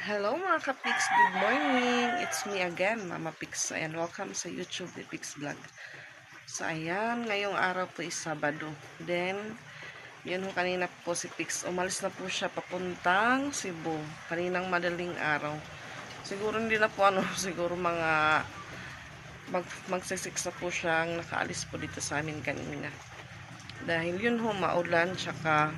Hello mga kapiks, good morning. It's me again, Mama Pix. Ayan, welcome sa YouTube ni Pix Vlog. So ayan, ngayong araw po is Sabado. Then, yun ho kanina po si Pix. Umalis na po siya papuntang Cebu. Kaninang madaling araw. Siguro hindi na po ano, siguro mga mag, magsisix na po siyang nakaalis po dito sa amin kanina. Dahil yun ho, maulan, tsaka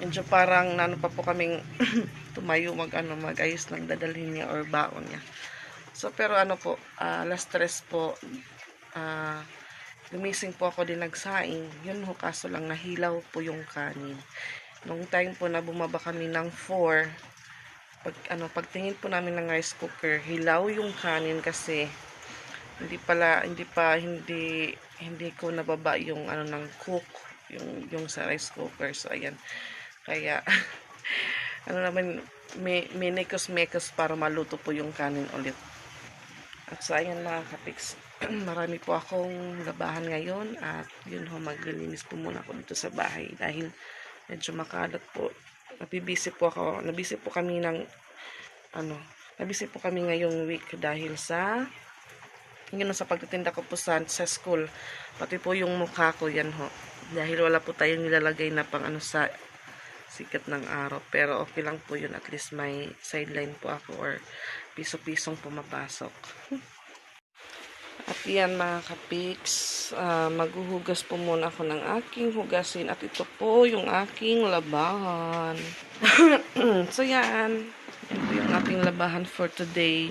medyo parang nano pa po kaming tumayo mag ano mag-ayos ng dadalhin niya or baon niya. So pero ano po, ah, last stress po ah gumising po ako din nagsaing. Yun ho kaso lang nahilaw po yung kanin. Nung time po na bumaba kami ng 4, pag ano pagtingin po namin ng rice cooker, hilaw yung kanin kasi hindi pala hindi pa hindi hindi ko nababa yung ano ng cook yung yung sa rice cooker. So ayan. Kaya ano naman, may, minekos-mekos para maluto po yung kanin ulit. At so, ayan mga kapiks, marami po akong labahan ngayon at yun ho, maglilinis po muna ako dito sa bahay dahil medyo makalat po. Nabibisi po ako, nabisi po kami ng, ano, nabisi po kami ngayong week dahil sa, yun sa pagtitinda ko po sa, sa school. Pati po yung mukha ko, yan ho. Dahil wala po tayong nilalagay na pang ano sa sikat ng araw. Pero okay lang po yun. At least may sideline po ako or piso-pisong pumapasok. At yan mga kapiks, ah, maghuhugas po muna ako ng aking hugasin. At ito po yung aking labahan. so yan, ito yung ating labahan for today.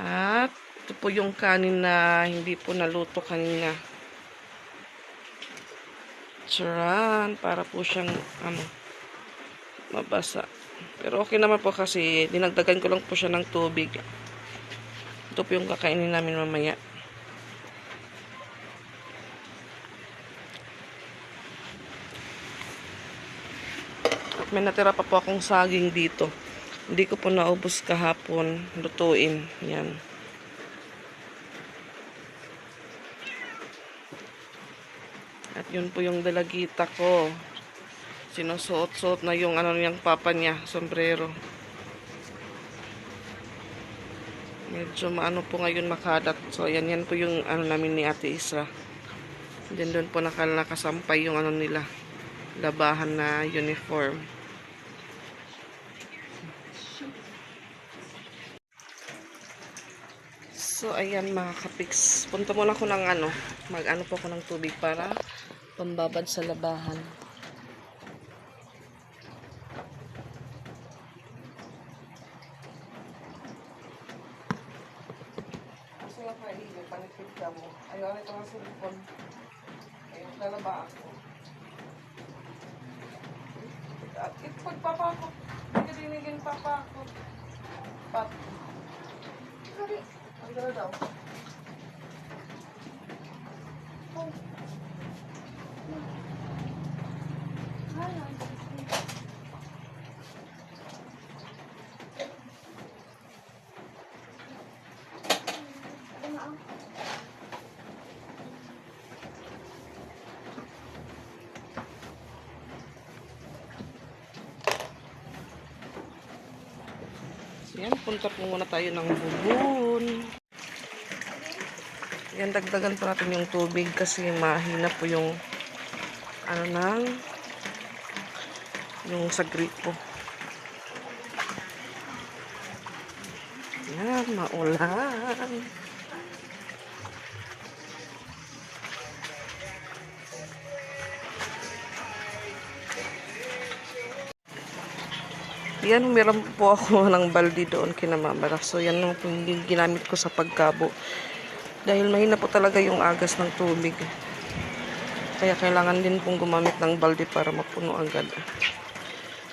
At ito po yung kanin na hindi po naluto kanina. Charan, para po siyang ano, mabasa. Pero okay naman po kasi dinagdagan ko lang po siya ng tubig. Ito po yung kakainin namin mamaya. May natira pa po akong saging dito. Hindi ko po naubos kahapon. Lutuin. Yan. At yun po yung dalagita ko. Sinusuot-suot na yung ano niyang papa niya, sombrero. Medyo maano po ngayon makadat. So, yan yan po yung ano namin ni Ate Isra. Then doon po nakal nakasampay yung ano nila. Labahan na uniform. So, ayan mga kapiks. Punta muna ako ng ano, mag-ano po ako ng tubig para pambabad sa labahan. Nga pa, hindi, panipid ka mo. Ayaw na ito nga silipon. Ayaw, lalaba ako. At ito, pagpapa ako. Hindi dinigin papa ako. Pat. Sorry. Ang daw. So, yan, punta po muna tayo ng bubon. Yan, dagdagan pa natin yung tubig kasi mahina po yung ano nang yung sa gripo. Yan, maulan. Yan, humiram po ako ng baldi doon kinamamara. So, yan yung ginamit ko sa pagkabo. Dahil mahina po talaga yung agas ng tubig. Kaya kailangan din pong gumamit ng balde para mapuno agad.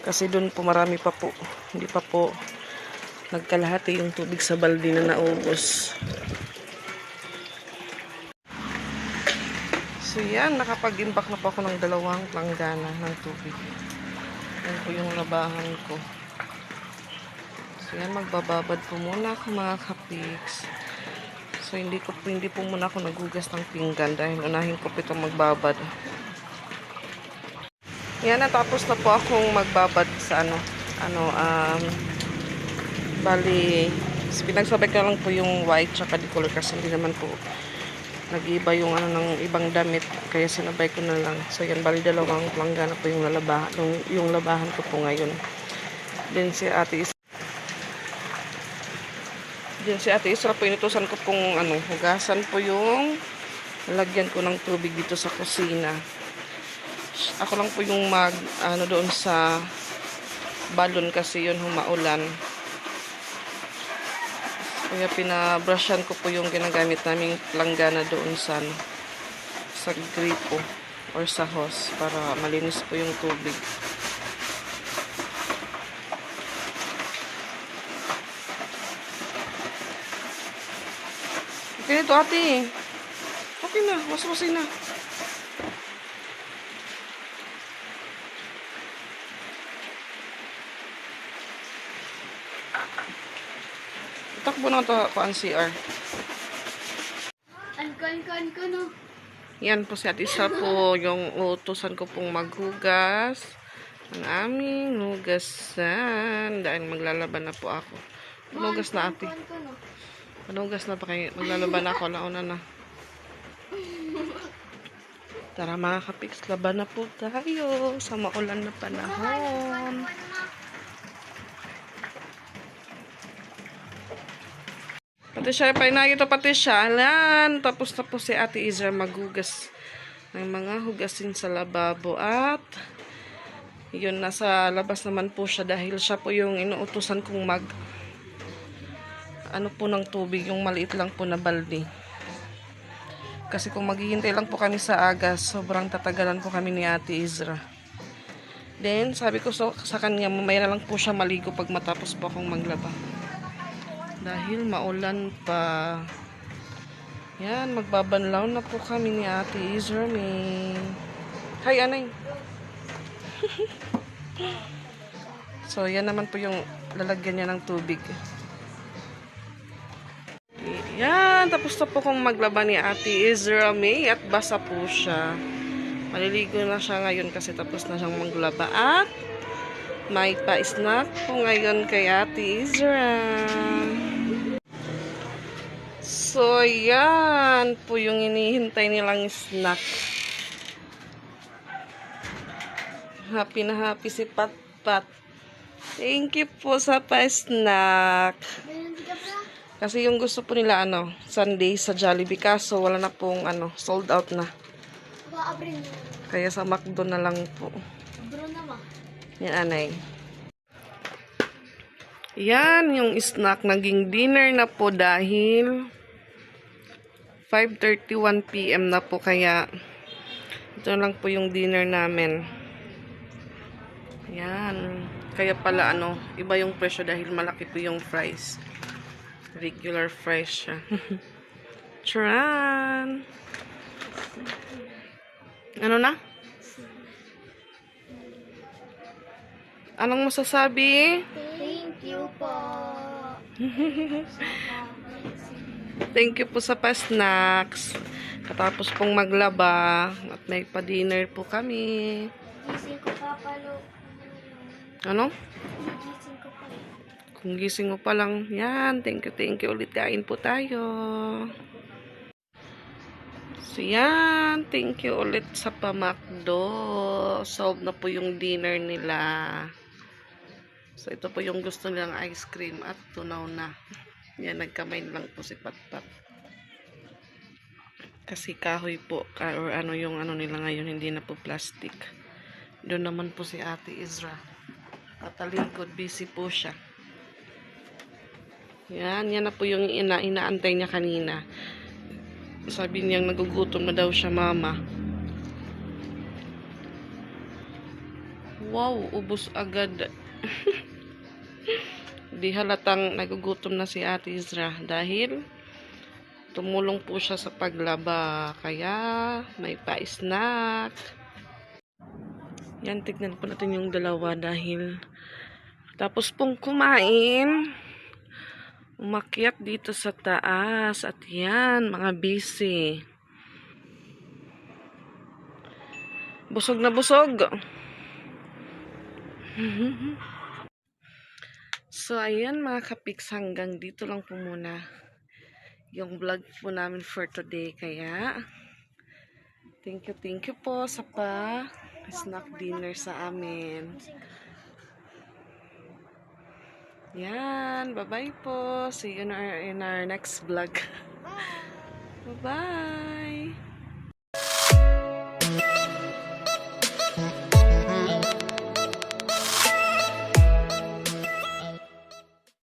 Kasi doon po marami pa po. Hindi pa po nagkalahati yung tubig sa balde na naubos. So yan, nakapag-imbak na po ako ng dalawang langgana ng tubig. Yan po yung labahan ko. So yan, magbababad po muna ako mga kapiks. So hindi ko hindi po muna ako nagugas ng pinggan dahil unahin ko po itong magbabad. Yan, natapos na po akong magbabad sa ano, ano, um, bali, pinagsabay ko lang po yung white tsaka di color kasi hindi naman po nag-iba yung ano ng ibang damit kaya sinabay ko na lang. So yan bali dalawang langga na po yung lalabahan yung, yung labahan ko po ngayon. Din si ate Is din si ate Isra po inutusan ko pong ano hugasan po yung lagyan ko ng tubig dito sa kusina ako lang po yung mag ano doon sa balon kasi yun humaulan kaya pinabrushan ko po yung ginagamit naming langgana doon sa sa gripo or sa hose para malinis po yung tubig. Okay nito ate. Okay na, waswasin na. Takbo na ito ko ang CR. Angkan-kan ko no. Yan po si Ate Isa po yung utusan ko pong maghugas ng aming hugasan dahil maglalaban na po ako. Manugas na ate. Manugas na pa kayo. Maglalaban na ako. Launa na. Tara mga kapiks, laban na po tayo sa maulan na panahon. Pati siya, painagi to pati siya. Alan, tapos na po si Ate Izra maghugas ng mga hugasin sa lababo. At, yun, nasa labas naman po siya dahil siya po yung inuutusan kong mag, ano po ng tubig, yung maliit lang po na balde. Kasi kung maghihintay lang po kami sa agas, sobrang tatagalan po kami ni Ate Izra. Then, sabi ko so, sa kanya, mamaya na lang po siya maligo pag matapos po akong maglaba. Dahil maulan pa. Yan, magbabanlaw na po kami ni Ate Izra. May... Hi, Anay. so, yan naman po yung lalagyan niya ng tubig. Yan, tapos na po kong maglaba ni Ate Izra May at basa po siya. Maliligo na siya ngayon kasi tapos na siyang maglaba at may pa-snack po ngayon kay Ate Izra. So, yan po yung inihintay nilang snack. Happy na happy si Pat-Pat. Thank you po sa pa-snack. Kasi yung gusto po nila, ano, Sunday sa Jollibee. Kaso, wala na pong, ano, sold out na. Kaya sa McDo na lang po. Yan, anay. Yan, yung snack. Naging dinner na po dahil 5.31pm na po. Kaya, ito lang po yung dinner namin. Yan. Kaya pala, ano, iba yung presyo dahil malaki po yung fries. Regular fries siya. Charan! Ano na? Anong masasabi? Thank you po. Thank you po sa pa-snacks. Katapos pong maglaba at may pa-dinner po kami. Gising ko pa palo. Ano? Gising ko pa. Kung gising mo pa lang, yan. Thank you, thank you. Ulit kain po tayo. So, yan. Thank you ulit sa pamakdo. Solve na po yung dinner nila. So, ito po yung gusto nilang ice cream at tunaw na. Yan, nagkamay lang po si Patpat. Kasi kahoy po, ka- or ano yung ano nila ngayon, hindi na po plastic. Doon naman po si Ate Izra. Katalikod, busy po siya. Yan, yan na po yung ina inaantay niya kanina. Sabi niya nagugutom na daw siya, mama. Wow, ubos agad. Di halatang nagugutom na si Ate Izra dahil tumulong po siya sa paglaba. Kaya may pa-snack. Yan, tignan po natin yung dalawa dahil tapos pong kumain, umakyat dito sa taas. At yan, mga busy. Busog na busog. so, ayan mga kapiks, hanggang dito lang po muna yung vlog po namin for today. Kaya, thank you, thank you po sa pa snack dinner sa amin. Yan, bye-bye po. See you in our, in our next vlog. Bye-bye.